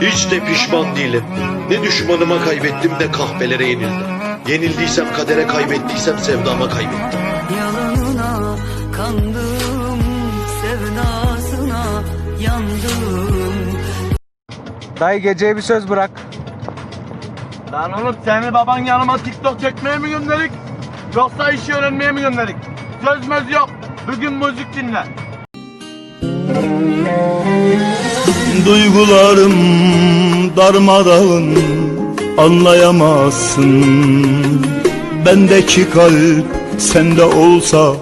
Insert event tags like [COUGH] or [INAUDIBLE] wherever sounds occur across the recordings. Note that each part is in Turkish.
Hiç de pişman değilim. Ne düşmanıma kaybettim ne kahvelere yenildim. Yenildiysem kadere kaybettiysem sevdama kaybettim. Yalanına kandım, sevdasına yandım. Dayı geceye bir söz bırak. Lan oğlum seni baban yanıma TikTok çekmeye mi gönderik? Yoksa işi öğrenmeye mi gönderik? Söz möz yok. Bugün müzik dinle. Duygularım darmadağın anlayamazsın. Bendeki kalp sende olsa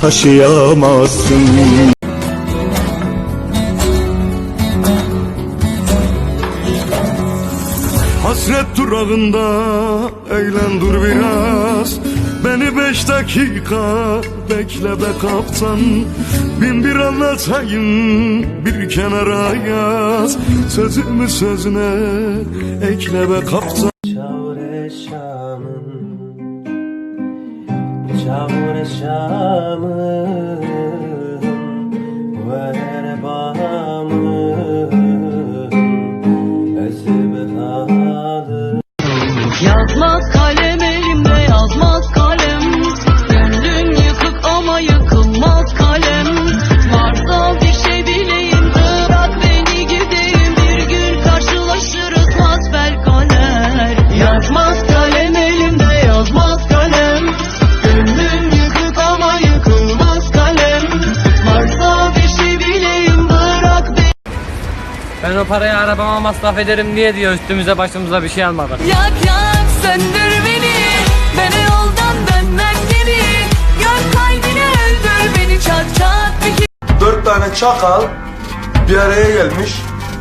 taşıyamazsın. Hasret durağında eğlen dur biraz Beni beş dakika bekle be kaptan. Bin bir anlatayım bir kenara yaz. Sözümü sözüne ekle be kaptan. Çavre Şam'ın Çavre Şam'ın Ver bağımın Özümü Ben o parayı arabama masraf ederim diye diyor üstümüze başımıza bir şey almadan. Yak yak söndür beni Beni yoldan dönmem geri Gör kalbini öldür beni çat çat bir Dört tane çakal bir araya gelmiş.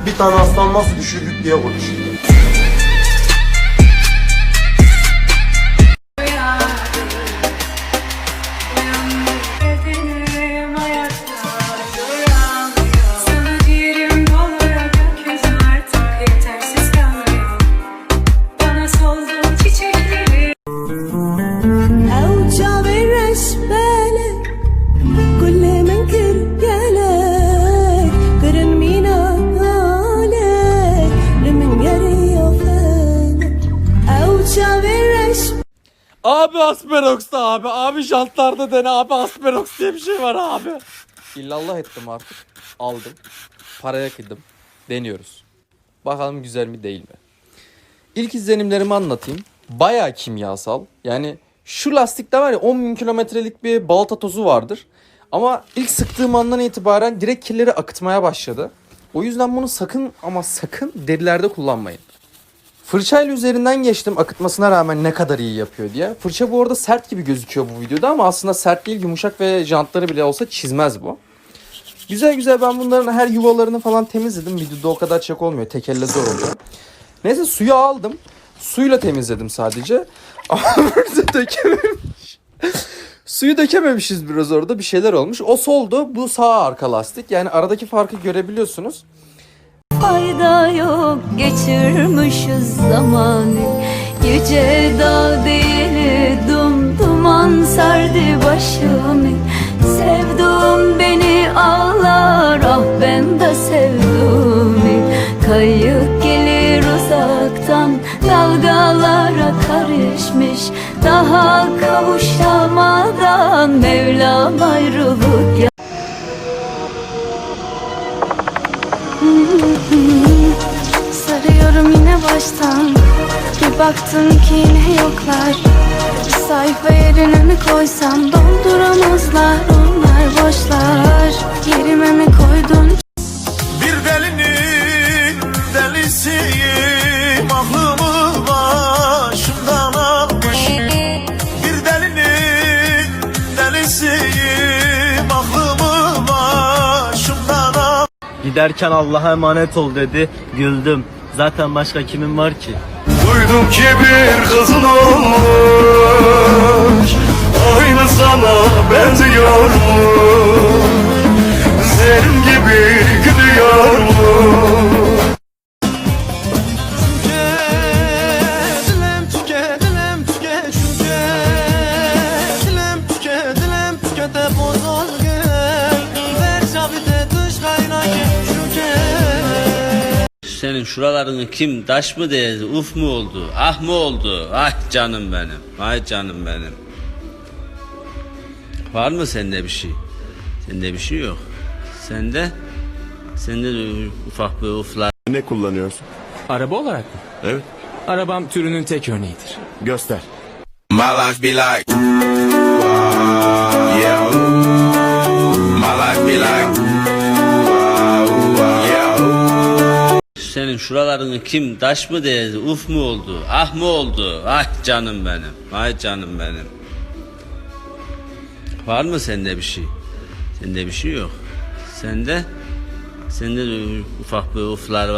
Bir tane aslan nasıl düşürdük diye konuşuyor. Asperox'ta abi. Abi jantlarda dene abi Asperox diye bir şey var abi. İllallah ettim artık. Aldım. Paraya kıydım. Deniyoruz. Bakalım güzel mi değil mi? İlk izlenimlerimi anlatayım. Baya kimyasal. Yani şu lastikte var ya 10 bin kilometrelik bir balata tozu vardır. Ama ilk sıktığım andan itibaren direkt kirleri akıtmaya başladı. O yüzden bunu sakın ama sakın derilerde kullanmayın. Fırçayla üzerinden geçtim akıtmasına rağmen ne kadar iyi yapıyor diye. Fırça bu arada sert gibi gözüküyor bu videoda ama aslında sert değil yumuşak ve jantları bile olsa çizmez bu. Güzel güzel ben bunların her yuvalarını falan temizledim. Videoda o kadar çek olmuyor. Tek elle zor oluyor. Neyse suyu aldım. Suyla temizledim sadece. [LAUGHS] Ama burada dökememiş. Suyu dökememişiz biraz orada bir şeyler olmuş. O soldu bu sağ arka lastik. Yani aradaki farkı görebiliyorsunuz. Fayda yok. Geçirmişiz zamanı. Gece dağ değil dum duman sardı başımı. Sevduğum beni ağlar ah ben de sevduğumu Kayık gelir uzaktan dalgalara karışmış. Daha kavuşamadan Mevlam ayrılık Sarıyorum yine baştan. Bir baktım ki yine yoklar. Bir sayfa yerine mi koysam? Dolduramazlar onlar boşlar. Yerime mi Giderken Allah'a emanet ol dedi Güldüm Zaten başka kimin var ki? Duydum ki bir kızın olmuş Aynı sana benziyor mu? Senin gibi Senin şuralarını kim taş mı değdi, uf mu oldu, ah mı oldu? Ay canım benim, ay canım benim. Var mı sende bir şey? Sende bir şey yok. Sende, sende de ufak bir uflar. Ne kullanıyorsun? Araba olarak mı? Evet. Arabam türünün tek örneğidir. Göster. My life be like, yeah. My life be like, Senin şuralarını kim taş mı değdi, uf mu oldu, ah mı oldu? Ay canım benim, ay canım benim. Var mı sende bir şey? Sende bir şey yok. Sende, sende de ufak bir uflar var.